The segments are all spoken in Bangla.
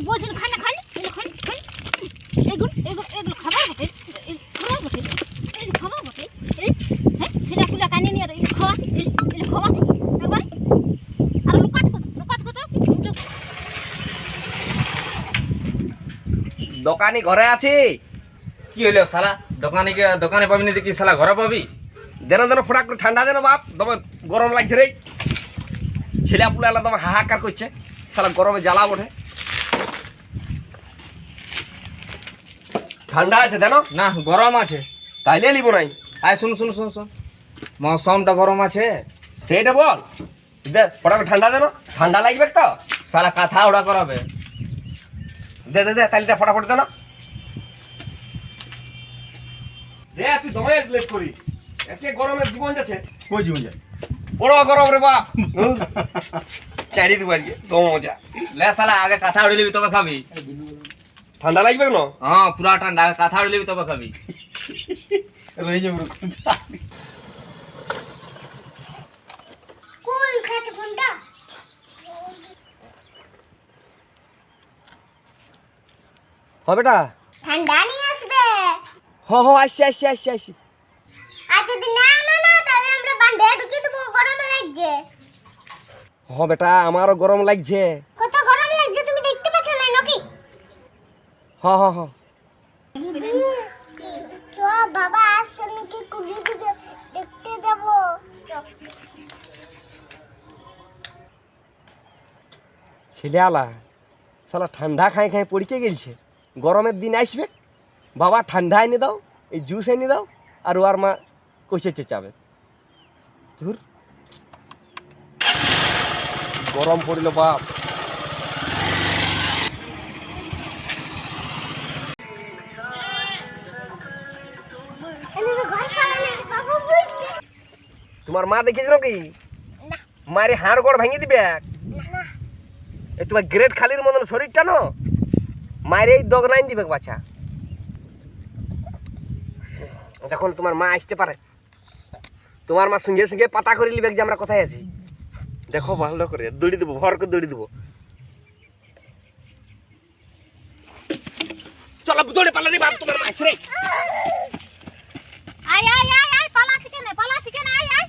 আর বলছেন খাই না খাই না এগুলো খাই খাই এগুলো এগুলো এগুলো খাবার বটে এই খাবার বটে এই যে খাবার বটে। এই হ্যাঁ ছেলে পুলা কানে নিয়ে আর এই খাওয়াছি এই এই খাওয়াছি একবার। আর লুকাচ কত লুকাচ কত? দোকানি ঘরে আছে। কি হইল শালা? দোকানে কে দোকানে পাবি না কি শালা ঘরে পাবি? দেন দেন ফোড়া করে ঠান্ডা দেন বাপ তোমার গরম লাগছে রে। ছেলে পুলে তোমার হাহাকার করছে। সালা গরমে জ্বালা ওঠে ঠান্ডা আছে দেন না গরম আছে। তাইলে নিব নাই। আয় শুন শুন শুন শুন। মৌসুমটা গরম আছে। সেইটা বল। দে ফোড়া ঠান্ডা দেন ঠান্ডা লাগবে তো। সারা কাঁথা ওড়া করাবে। দে দে দে তাইলে দে ফটাফট দেন দে তুই দমে লেট করি। একে গরমের জীবন যাচ্ছে। কই জীবন যায় বড় গরম রে বাপ। চারি দিব আজকে। দম মজা লে শালা আগে কাঁথা উড়ে লিবি তবে খাবি। ঠান্ডা লাগবে না হ্যাঁ পুরা ঠান্ডা। কাঁথা উড়ে লিবি তবে খাবি। রয়ে যাব কোন খাচ্ছে কোনটা? হ বেটা। ঠান্ডা নিয়ে আসবে। হ হ আসছি আসছি আসছি আসছি। আর যদি না না না তাহলে আমরা বান্ধে ঢুকিয়ে দেবো গরমে লাগছে। হ বেটা আমারও গরম লাগছে কত গরম লাগছে তুমি দেখতে পাচ্ছ না নাকি হ হ হ। বাবা আসছো নাকি কুলি দিকে দেখতে যাব? ছেলে আলা সালা ঠান্ডা খাই খাই পড়িকে গেলছে। গরমের দিন আসবে বাবা ঠান্ডা এনে দাও এই জুস এনে দাও আর ওর মা কষে চেঁচাবে। ধুর। গরম পড়িল বাপ। মা দেখেছিল কি? মারি হাড় গোড় ভেঙে দিবে এই তোমার গ্রেট খালির মতন শরীরটা ন? মায়ের এই দগ লাইন দিবে বাচ্চা দেখুন তোমার মা আসতে পারে তোমার মা সঙ্গে সঙ্গে পাতা করে নিবে যে আমরা কোথায় আছি। দেখো ভালো করে দৌড়ি দেবো ভর করে দৌড়ি দেবো। চলো দৌড়ে পালা রে বাপ তোমার রে। আয় আয় আয় আয় পালাছি কেন পালাছি কেন আয় আয় আয়।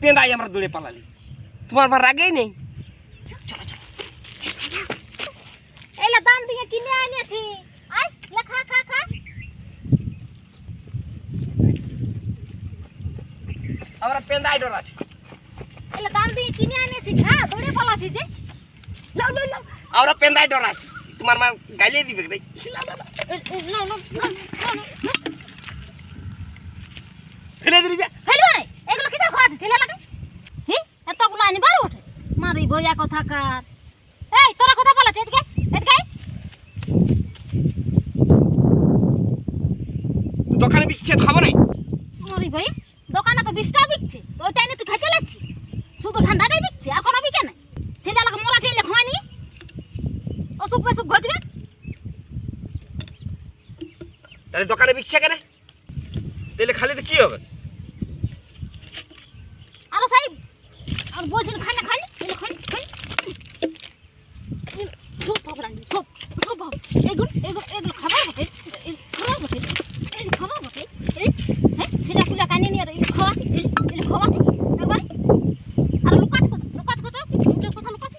পেঁদাই আমরা দৌড়ে পালালি। তোমার মা রাগেই নেই? চলো চলো এলে দাম দিয়ে কিনে আনিয়েছি। আয় লেখা খা খা আমরা পেঁদাই ডর আছে। এলে দাম দিয়ে কিনে আনিয়েছি খা দৌড়ে পালাছি যে। লাও লাও লাও। আমরা পেঁদাই ডর আছে। তোমার মা গাইলে দিবে রে। ফেলে দিলি যা। ফেলবে? না ছেলে লাগে এতগুলো ওঠে। মারি বইয়া কথা কার। এই তোরা কথা বলেছে এদিকে এদিকে দোকানে বিকছে খাব নাই? মারি বই দোকানে তো বিশটা বিকছে তো তুই খাইতে লাগছি। শুধু ঠান্ডাটাই বিকছে আর কোনো বিকে না ছেলে লাগে মরা ছেলে খোয়ানি। অসুখ বেসুখ ঘটবে? তাহলে দোকানে বিকছে কেন? তাহলে খালি তো কি হবে আরও সাই আর বলছেন খাই না খাই এগুলো খাই খাই সব পাবরান সব সব পাব এগুলো এগুলো এগুলো খাবার বটে খাবার বটে এই খাবার বটে। এই হ্যাঁ সেটা কুলা কানে নিয়ে এই খাওয়াছি এই খাওয়াছি একবার। আর লুকাচ কথা লুকাচ কথা দুটো কথা লুকাছি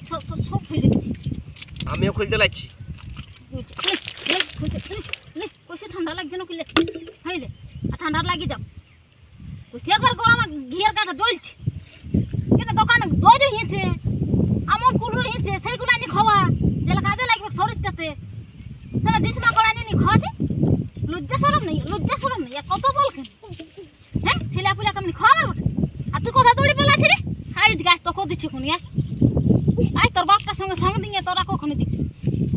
সব ফেলে দিচ্ছি। আমিও খুলতে লাগছি। কইসে ঠান্ডা লাগছে না কিলে হইলে আর ঠান্ডা লাগি যাও। কইসে একবার গরম ঘিয়ার কাটা জ্বলছে। কেন দোকানে দই রয়েছে আমন কুল রয়েছে সেইগুলো আনি খাওয়া। যেটা কাজে লাগবে শরীরটাতে। সেটা জিসমা করে আনি খাওয়াছে লজ্জা সরম নেই, লজ্জা সরম নেই কত বল হ্যাঁ? ছেলে পুলে কেমনি খাওয়াবার বটে আর তুই কোথা দৌড়ি পেলাছি রে দিকে আয় তোকে দিচ্ছি খুনি আয়। আয়, তোর বাপটার সঙ্গে সঙ্গে দিয়ে তোরা কখনো দেখছি।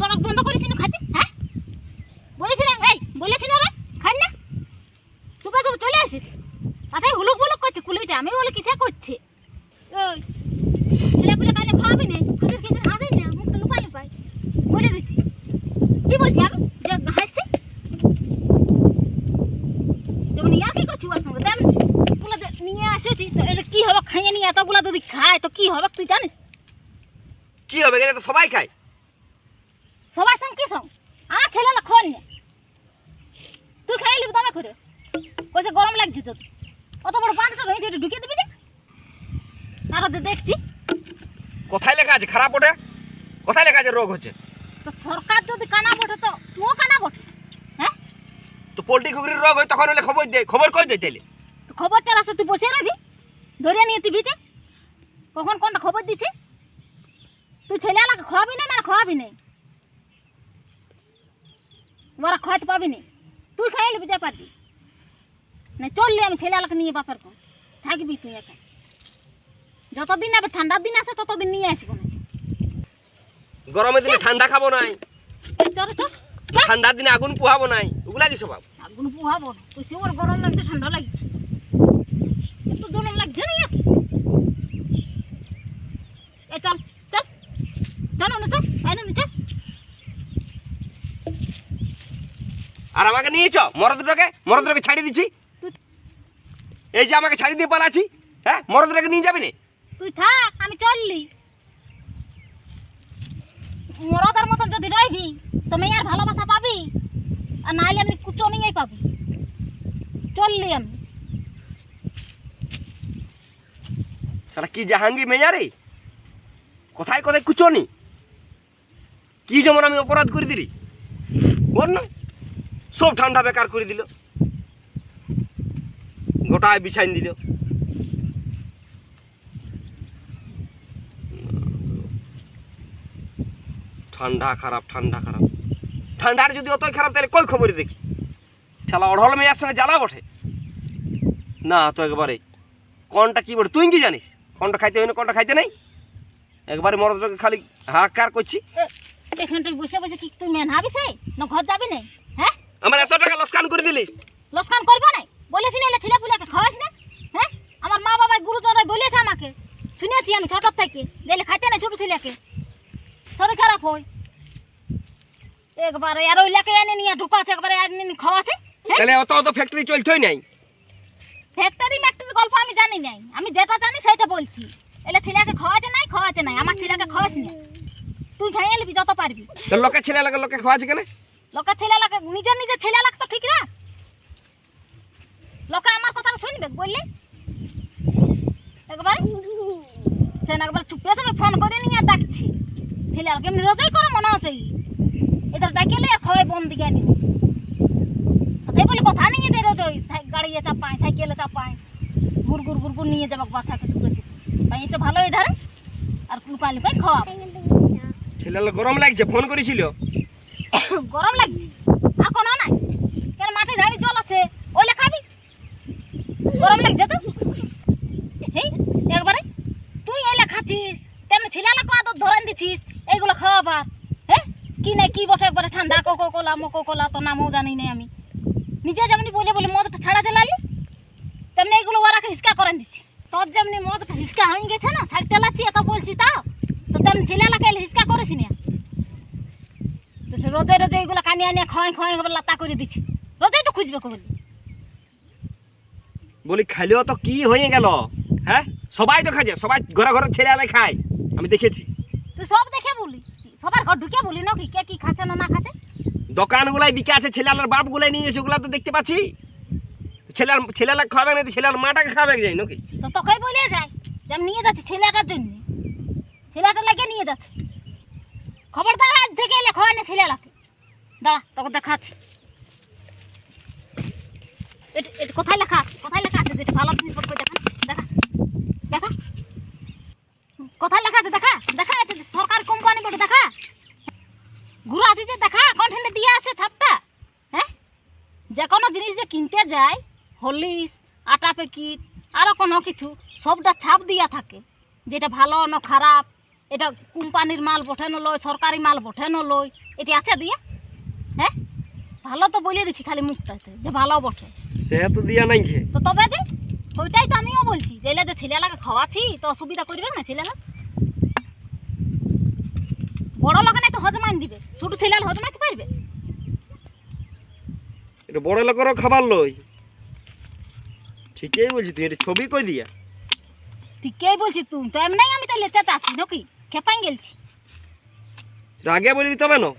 তোরা বন্ধ করেছি না খাইতে? হ্যাঁ? বলেছি না এই বলেছি না? রে খাই না? চুপে চুপ চলে আসিস। মাথায় হুলুক বুলুক করছে কুলিটা আমি বলে কিসে করছে ওই ছেলে পুলে কালে খাওয়াবি না খুশির কিসের হাসি না মুখটা লুকাই লুকাই বলে দিছি কি বলছি আমি যে হাসছি যেমন ইয়ার কি করছি ওর সঙ্গে তেমনগুলো যে নিয়ে আসেছি তো এটা কি হবে খাইয়ে নিয়ে এতগুলো যদি খায় তো কি হবে তুই জানিস? কি হবে গেলে তো সবাই খায়। সবার সঙ্গে কি সঙ্গ? আমার ছেলেলা খোন না। তুই খাই লিবি দমে করে। কইছে গরম লাগছে তোর। অত বড় পানটা রয়েছে এটা ঢুকিয়ে দিবি যে। আরও যে দেখছি। কোথায় লেখা আছে? খারাপ ওঠে কোথায় লেখা আছে? রোগ হচ্ছে। তো সরকার যদি কানা বটে তো তুইও কানা বটে। হ্যাঁ? তো পোল্ট্রি কুকুরের রোগ হয় তখন হলে খবর দে খবর কই দে তাইলে? তো খবরটা আছে তুই বসে রবি ধরে নিয়ে তুই বিটে কখন কোনটা খবর দিছে? তুই ছেলে এলাকা খাওয়াবি না মানে খাওয়াবি না? ওরা খাওয়াতে পাবি না। তুই খাই নিবি যা পারবি। না চললি আমি ছেলে এলাকা নিয়ে বাপের কো থাকবি তুই একা। যতদিন আবার ঠান্ডার দিন আসে ততদিন নিয়ে আসব না। গরমের দিনে ঠান্ডা খাব নাই। চল চল। ঠান্ডার দিনে আগুন পোহাবো নাই। ওগুলা কি স্বভাব আগুন পোহাবো সে ওর গরম লাগছে ঠান্ডা লাগছে। গরম লাগছে না এই চল চল। চল অনু চল। এই অনু চল আর আমাকে নিয়ে চ মরদটাকে মরদটাকে ছাড়িয়ে দিচ্ছি। এই যে আমাকে ছাড়িয়ে দিয়ে পালাচ্ছি হ্যাঁ? মরদটাকে নিয়ে যাবি না? তুই থাক আমি চললি। মরদার মতন যদি রইবি তুমি আর ভালোবাসা পাবি আর নাইলে এমনি কুচো নিয়েই পাবি। চললি আমি। সারা কি জাহাঙ্গীর মেয়া রে কোথায় কোথায় কুচনি? কি যেমন আমি অপরাধ করে দিলি? বল না। সব ঠান্ডা বেকার করে দিল। গোটায় বিছাইন দিল। ঠান্ডা খারাপ ঠান্ডা খারাপ। ঠান্ডার যদি অতই খারাপ, তাহলে কই খবর দেখি? শালা অঢল মেয়ার সঙ্গে জ্বালা বটে। না, তো একবারে। কোনটা কি বলে তুই কি জানিস? কোনটা খাইতে হয় না কোনটা খাইতে নাই? একবারে মরদকে খালি হাহাকার করছি। এ, এখানটায় বসে বসে কি তুই মেনহাবি সে না ঘর যাবি না? হ্যাঁ? আমার এত টাকা লসকান করে দিলিস? লোসকান করব না? বলেছি না ছেলে পুলেকে খাওয়াস না হ্যাঁ? আমার মা বাবা গুরুজনরা বলেছে আমাকে। শুনেছি আমি ছোটোর থেকে। দিলে খাইতে না ছোটো ছেলেকে। শরীর খারাপ হয় একবারে আর ওই লেকে এনে নিয়ে ঢুকাছে একবারে এনে খাওয়াছে হ্যাঁ? তাহলে অত অত ফ্যাক্টরি চলতোই নাই? ফ্যাক্টরি ম্যাক্টরির গল্প আমি জানি নাই। আমি যেটা জানি সেটা বলছি। এলে ছেলেকে খাওয়াতে নাই খাওয়াতে নাই। আমার ছেলেকে খাওয়াস না। তুই খাইয়ে নিবি যত পারবি। তো লোকে ছেলে লাগে লোকে খাওয়াছে কেন? লোকের ছেলে লাগে নিজের নিজের ছেলে লাগ তো ঠিক না। লোকে আমার কথা শুনবে বললে? একবার। সে না একবার চুপে চুপে ফোন করে নিয়ে ডাকছি। ছেলে আর কেমনি রোজাই করে মনে আছে। এদের ডাকেলে আর খাওয়াই বন্ধ দিকে আনি বলে কথা নিয়ে যে রোজ ওই সাই- গাড়িয়ে চাপায় সাইকেলে চাপায়। গুড় গুড় গুড় গুড় নিয়ে যাব বাচ্চাকে চুপে চুপে পাইছে ভালো এই ধারে আর লুকাই লুকাই খাওয়াবো। ছেলে গরম লাগছে ফোন করেছিল? গরম লাগছে? আর কোনো নাই। কেন মাঠে ধাড়ি জল আছে? ওইলে খাবি? গরম লাগছে তো? হেই একবারে তুই এলে খাচ্ছিস? তেমনি ছেলেলা কত ধরেন দিছিস? এইগুলো খাওয়াবার। হ্যাঁ কি নাই কি বটে একবারে ঠান্ডা? কোকো কোলা মোকো কোলা তো নামও জানি নাই আমি। নিজে যেমনি বলে বলে মদটা ছাড়াতে লাগলি তেমনি এগুলো ওরাকে হিসকা করেন দিছি। তোর যেমনি মদটা হিসকা হয়ে গেছে না ছাড়তে লাগছি এত বলছি তাও? তো তেমনি ছেলেলাকে এলে হিসকা করিস না? তো সে রোজে রোজে এগুলো কানিয়ে আনিয়ে খাওয়াই এবার লাতা করে দিছি। রোজেই তো খুঁজবে কবল বলি খাইলেও তো কি হয়ে গেল? হ্যাঁ? সবাই তো খাচ্ছে সবাই ঘরে ঘরে ছেলে আলাই খায়। আমি দেখেছি। তুই সব দেখে বলি সবার ঘর ঢুকে বলি নাকি? কে কি খাচ্ছে না না খাচ্ছে? দোকানগুলাই বিকে আছে, ছেলে আলার বাপগুলাই নিয়ে গেছে ওগুলা তো দেখতে পাচ্ছি। ছেলে ছেলে খাওয়াবে না ছেলের মাটাকে খাওয়াবে যাই নাকি? তো তোকেই বলে যায় যে আমি নিয়ে যাচ্ছি ছেলেটার জন্য। ছেলেটা লাগে নিয়ে যাচ্ছে। খবরদার আজ থেকে এলে খাওয়াই না ছেলেলাকে দাঁড়া, তোকে দেখাচ্ছি। এটা এটা কোথায় লেখা কোথায় লেখা আছে? যেটা ভালো জিনিস দেখা। দেখা। দেখা। কোথায় লেখা আছে? দেখা। দেখা সরকার কোম্পানি বটে, দেখা। ঘুরে আছে যে দেখা কন্টেন্টে দিয়ে আছে ছাপটা হ্যাঁ? যে কোনো জিনিস যে কিনতে যায় হলিস আটা প্যাকেট আরও কোনো কিছু সবটা ছাপ দিয়া থাকে। যেটা ভালো না খারাপ এটা কোম্পানির মাল বঠানো লয় সরকারি মাল বঠানো লয় এটি আছে দিয়ে? হ্যাঁ? ভালো তো বলে দিছি খালি মুখটাতে যে ভালো বটে সে তো দিয়া নাই তো তবে যে ওইটাই তো আমিও বলছি যে এলে যে ছেলেলাকে খাওয়াছি তো অসুবিধা করবে না ছেলেলা বড় লোক তো হজমাইন দিবে। ছোট ছেলেলা হজমাইতে পারবে? এটা বড় লোকেরও খাবার লই। ঠিকই বলছি তুই এটা ছবি কই দিয়া? ঠিকই বলছি তুই তো এমনি আমি তাহলে চেঁচাছি নাকি? খেপাই গেলছি। আগে বলবি তবে না?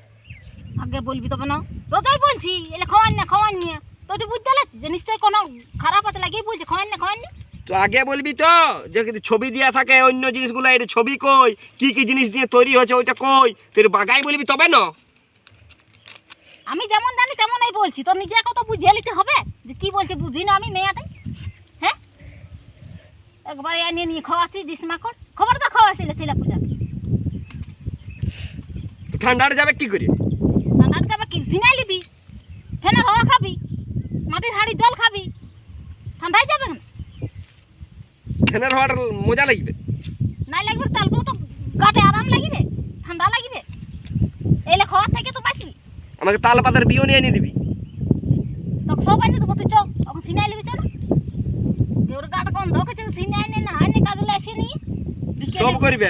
আগে বলবি তবে না? রোজাই বলছি এলে খাওয়ান না খাওয়ান নিয়ে। তো বুঝতে লাগছি যে নিশ্চয়ই কোনো খারাপ আছে লাগিয়ে বলছে খাওয়ান না খাওয়ান না? তো আগে বলবি তো যে ছবি দিয়া থাকে অন্য জিনিসগুলো এটা ছবি কই? কি কি জিনিস দিয়ে তৈরি হয়েছে ওইটা কই? তোর বাগাই বলবি তবে না? আমি যেমন জানি তেমনই বলছি। তো নিজে কত বুঝিয়ে নিতে হবে যে কি বলছে বুঝি না আমি মেয়াটাই হ্যাঁ? একবার এনে নিয়ে খাওয়াচ্ছি জিসমা কর খবর তো খাওয়াছিল ছেলে পূজা। তো ঠান্ডার যাবে কি করে? ঠান্ডার যাবে কি? সিনাই নিবি ফ্যানের হাওয়া খাবি মাটির হাড়ি জল খাবি। ঠান্ডায় যাবে না? ফ্যানের হওয়ার মজা লাগবে। নাই লাগবে তালবো তো গাটে আরাম লাগিবে ঠান্ডা লাগিবে। এলে খাওয়ার থেকে তো বাঁচবি আমাকে তাল পাতার বিও নিয়ে এনে দিবি। তো সব আনি দেবো তুই চ এখন সিনাই নিবি চল ওর গাটা গন্ধ হচ্ছে সিনাই নে না আইনে কাজে নিয়ে ঢুকিয়ে সব। করবে।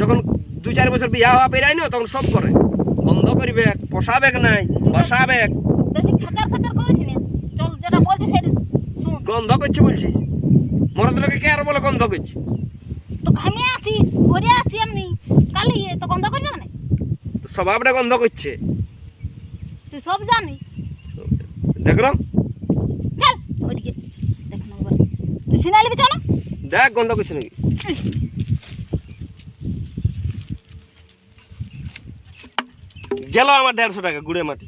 যখন দু চার বছর বিয়া হওয়া পেরাই না তখন সব করে। বন্ধ করবে পোষাবে নাই বসাবে বেশি খাচার খাচার করিস না। চল যেটা বলছিস সেটা শুন। গন্ধ করছে বলছিস? মরদ লোকে কে আর বলে গন্ধ করছে? তো ঘামিয়ে আছি ঘরে আছি এমনি কালি তো গন্ধ করবে না তো স্বভাবটা গন্ধ করছে। তুই সব জানিস। দেখল চল ওইদিকে। দেখ না। তুই সিনাই নিবি চল। দেখ গন্ধ করছে নাকি? গেল আমার দেড়শো টাকা গুড়ে মাটি।